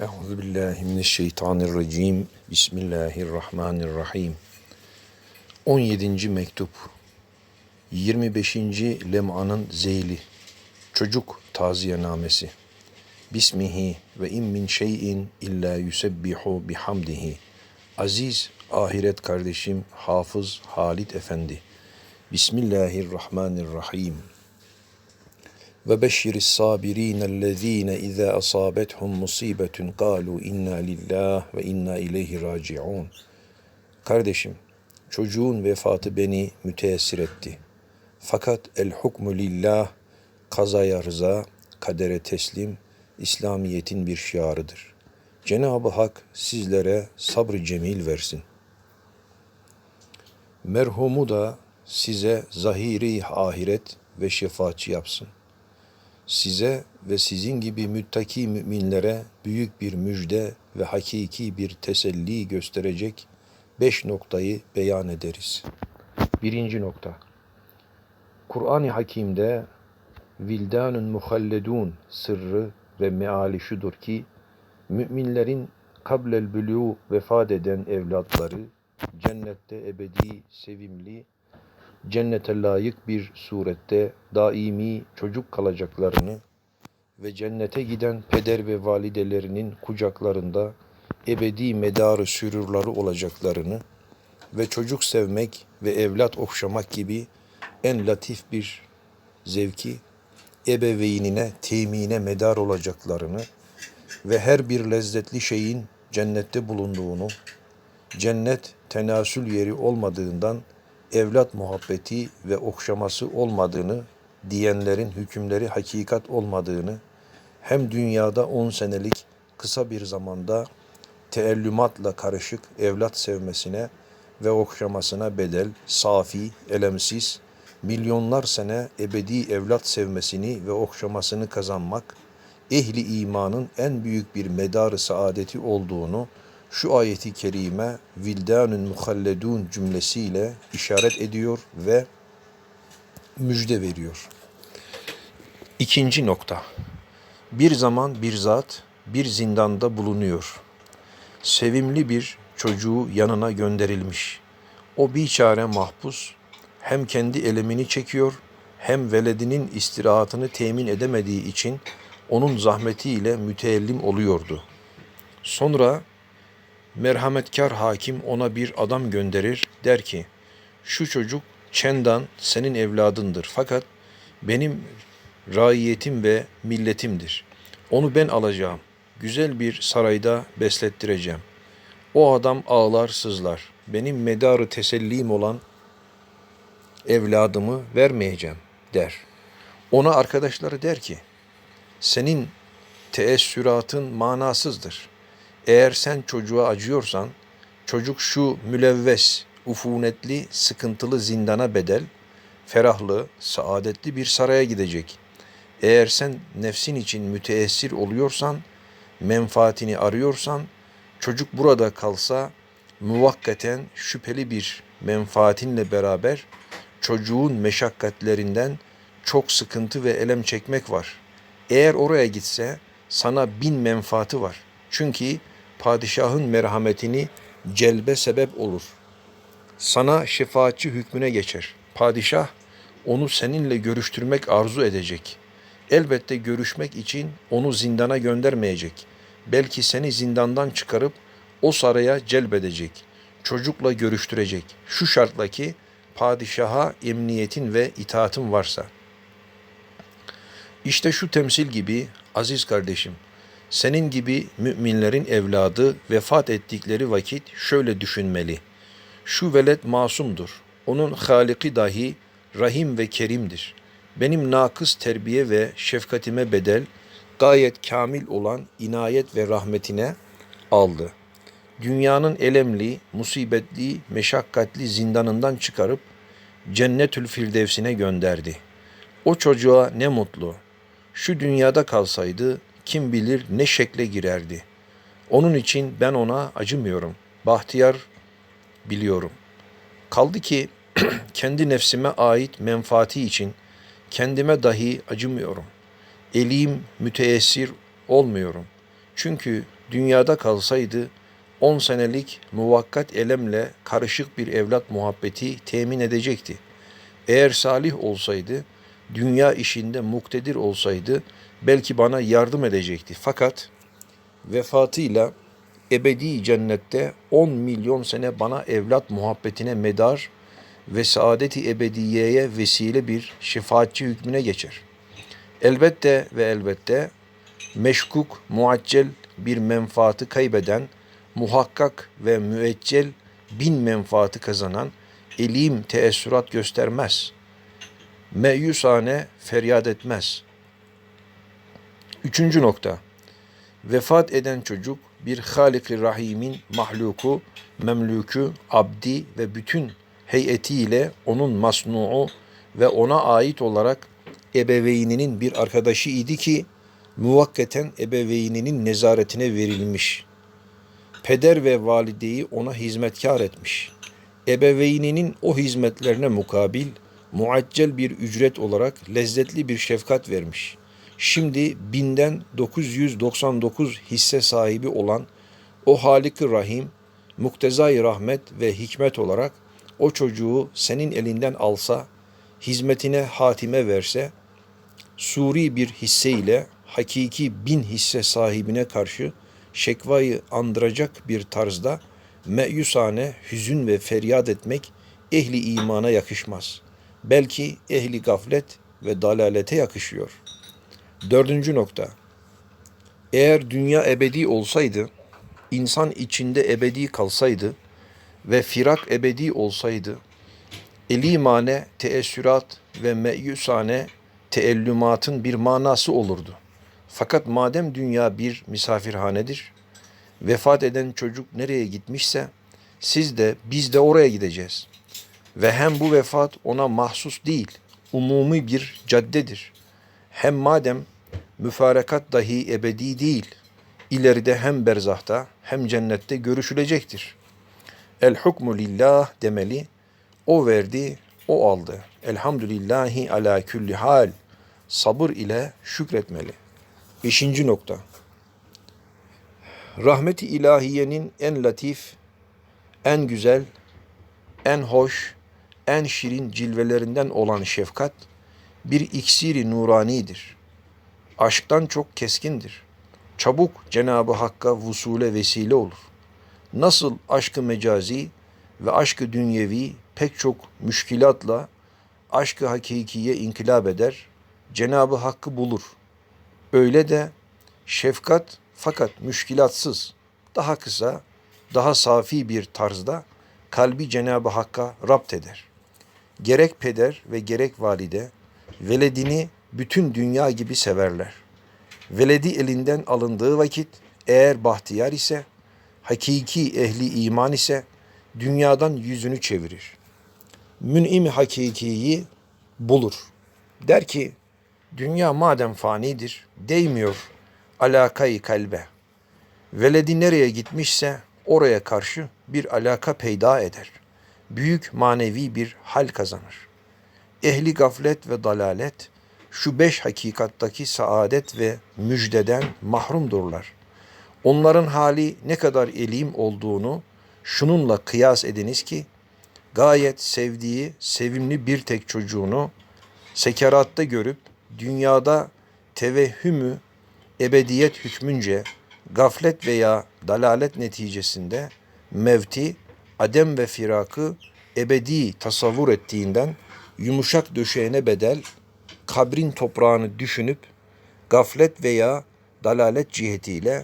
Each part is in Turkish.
Euzu billahi mineşşeytanirracim. Bismillahirrahmanirrahim. 17. mektup. 25. lem'anın zeyli. Çocuk taziyenamesi. Bismihi ve in min şeyin illa yusebbihu bihamdihi. Aziz ahiret kardeşim Hafız Halit Efendi. Bismillahirrahmanirrahim. Ve beşşiris sabirînellezîne izâ asâbethum musîbetun kâlû inna lillah ve inna ileyhi raciun. Kardeşim, çocuğun vefatı beni müteessir etti. Fakat el hukmu lillah, kazaya rıza, kadere teslim, İslamiyet'in bir şiarıdır. Cenab-ı Hak sizlere sabrı cemil versin. Merhumu da size zahiri ahiret ve şefaatçi yapsın size ve sizin gibi müttaki müminlere büyük bir müjde ve hakiki bir teselli gösterecek beş noktayı beyan ederiz. Birinci nokta. Kur'an-ı Hakim'de vildanun muhalledun sırrı ve meali şudur ki müminlerin kablel bülû vefat eden evlatları cennette ebedi, sevimli cennete layık bir surette daimi çocuk kalacaklarını ve cennete giden peder ve validelerinin kucaklarında ebedi medarı sürürleri olacaklarını ve çocuk sevmek ve evlat okşamak gibi en latif bir zevki ebeveynine temine medar olacaklarını ve her bir lezzetli şeyin cennette bulunduğunu, cennet tenasül yeri olmadığından evlat muhabbeti ve okşaması olmadığını, diyenlerin hükümleri hakikat olmadığını, hem dünyada on senelik kısa bir zamanda teellümatla karışık evlat sevmesine ve okşamasına bedel, safi, elemsiz, milyonlar sene ebedi evlat sevmesini ve okşamasını kazanmak, ehli imanın en büyük bir medarı saadeti olduğunu, şu ayeti kerime vildanun muhalledun cümlesiyle işaret ediyor ve müjde veriyor. İkinci nokta. Bir zaman bir zat bir zindanda bulunuyor. Sevimli bir çocuğu yanına gönderilmiş. O biçare mahpus hem kendi elemini çekiyor hem veledinin istirahatını temin edemediği için onun zahmetiyle müteellim oluyordu. Sonra merhametkar hakim ona bir adam gönderir der ki şu çocuk Çendan senin evladındır fakat benim raiyetim ve milletimdir. Onu ben alacağım. Güzel bir sarayda beslettireceğim. O adam ağlar sızlar. Benim medarı tesellim olan evladımı vermeyeceğim der. Ona arkadaşları der ki senin teessüratın manasızdır. Eğer sen çocuğa acıyorsan, çocuk şu mülevves, ufunetli, sıkıntılı zindana bedel, ferahlı, saadetli bir saraya gidecek. Eğer sen nefsin için müteessir oluyorsan, menfaatini arıyorsan, çocuk burada kalsa muvakkaten şüpheli bir menfaatinle beraber çocuğun meşakkatlerinden çok sıkıntı ve elem çekmek var. Eğer oraya gitse sana bin menfaati var. Çünkü padişahın merhametini celbe sebep olur. Sana şefaatçi hükmüne geçer. Padişah onu seninle görüştürmek arzu edecek. Elbette görüşmek için onu zindana göndermeyecek. Belki seni zindandan çıkarıp o saraya celbedecek. Çocukla görüştürecek. Şu şartla ki padişaha emniyetin ve itaatin varsa. İşte şu temsil gibi aziz kardeşim, senin gibi müminlerin evladı vefat ettikleri vakit şöyle düşünmeli. Şu velet masumdur. Onun haliki dahi rahim ve kerimdir. Benim nakıs terbiye ve şefkatime bedel gayet kamil olan inayet ve rahmetine aldı. Dünyanın elemli, musibetli, meşakkatli zindanından çıkarıp cennetül firdevsine gönderdi. O çocuğa ne mutlu. Şu dünyada kalsaydı kim bilir ne şekle girerdi. Onun için ben ona acımıyorum. Bahtiyar biliyorum. Kaldı ki kendi nefsime ait menfaati için kendime dahi acımıyorum. Elim müteessir olmuyorum. Çünkü dünyada kalsaydı 10 senelik muvakkat elemle karışık bir evlat muhabbeti temin edecekti. Eğer salih olsaydı, dünya işinde muktedir olsaydı belki bana yardım edecekti. Fakat vefatıyla ebedi cennette 10 milyon sene bana evlat muhabbetine medar ve saadeti ebediyeye vesile bir şefaatçi hükmüne geçer. Elbette ve elbette meşkuk, muaccel bir menfaati kaybeden, muhakkak ve müeccel bin menfaati kazanan elim teessürat göstermez. Meyusane feryat etmez. Üçüncü nokta. Vefat eden çocuk bir Halik-i Rahim'in mahluku, memluku, abdi ve bütün heyetiyle onun masnuu ve ona ait olarak ebeveyninin bir arkadaşı idi ki muvakketen ebeveyninin nezaretine verilmiş. Peder ve valideyi ona hizmetkar etmiş. Ebeveyninin o hizmetlerine mukabil muaccel bir ücret olarak lezzetli bir şefkat vermiş. Şimdi binden 999 hisse sahibi olan o Halik-i Rahim, muktezai rahmet ve hikmet olarak o çocuğu senin elinden alsa, hizmetine hatime verse, suri bir hisse ile hakiki bin hisse sahibine karşı şekvayı andıracak bir tarzda meyusane hüzün ve feryat etmek ehli imana yakışmaz. Belki ehli gaflet ve dalalete yakışıyor. Dördüncü nokta. Eğer dünya ebedi olsaydı, insan içinde ebedi kalsaydı ve firak ebedi olsaydı, elimane teessürat ve meyusane teellümatın bir manası olurdu. Fakat madem dünya bir misafirhanedir, vefat eden çocuk nereye gitmişse siz de biz de oraya gideceğiz. Ve hem bu vefat ona mahsus değil, umumi bir caddedir. Hem madem müfarekat dahi ebedi değil, ileride hem berzahta hem cennette görüşülecektir. El hukmu lillah demeli, o verdi, o aldı. Elhamdülillahi ala külli hal. Sabır ile şükretmeli. Beşinci nokta. Rahmeti ilahiyenin en latif, en güzel, en hoş, en şirin cilvelerinden olan şefkat bir iksiri nuranidir. Aşktan çok keskindir. Çabuk Cenabı Hakk'a vusule vesile olur. Nasıl aşkı mecazi ve aşkı dünyevi pek çok müşkilatla aşkı hakikiye inkılap eder, Cenabı Hakk'ı bulur. Öyle de şefkat fakat müşkilatsız, daha kısa, daha safi bir tarzda kalbi Cenabı Hakk'a rapt eder. Gerek peder ve gerek valide veledini bütün dünya gibi severler. Veledi elinden alındığı vakit eğer bahtiyar ise, hakiki ehli iman ise dünyadan yüzünü çevirir. Mün'im hakikiyi bulur. Der ki, dünya madem fanidir, değmiyor alakayı kalbe. Veledi nereye gitmişse oraya karşı bir alaka peyda eder. Büyük manevi bir hal kazanır. Ehli gaflet ve dalalet, şu beş hakikattaki saadet ve müjdeden mahrumdurlar. Onların hali ne kadar elim olduğunu şununla kıyas ediniz ki, gayet sevdiği, sevimli bir tek çocuğunu sekeratta görüp dünyada tevehhümü ebediyet hükmünce gaflet veya dalalet neticesinde mevti, adem ve firakı ebedi tasavvur ettiğinden yumuşak döşeğine bedel kabrin toprağını düşünüp gaflet veya dalalet cihetiyle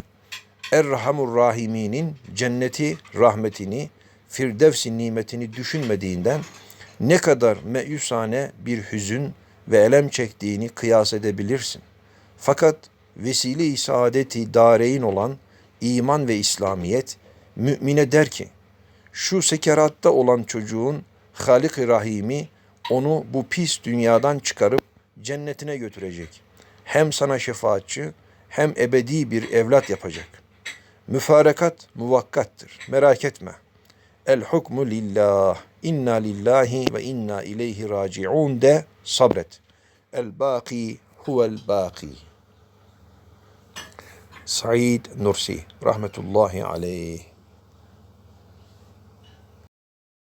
Erhamur Rahimi'nin cenneti rahmetini, firdevsi nimetini düşünmediğinden ne kadar meyusane bir hüzün ve elem çektiğini kıyas edebilirsin. Fakat vesile-i saadeti dareyn olan iman ve İslamiyet mümine der ki, şu sekeratta olan çocuğun Halik-i Rahimi onu bu pis dünyadan çıkarıp cennetine götürecek. Hem sana şefaatçi hem ebedi bir evlat yapacak. Müfarekat muvakkattır. Merak etme. El hukmu lillah. İnna lillahi ve inna ileyhi raciun de sabret. El baki huvel baki. Said Nursi rahmetullahi aleyh.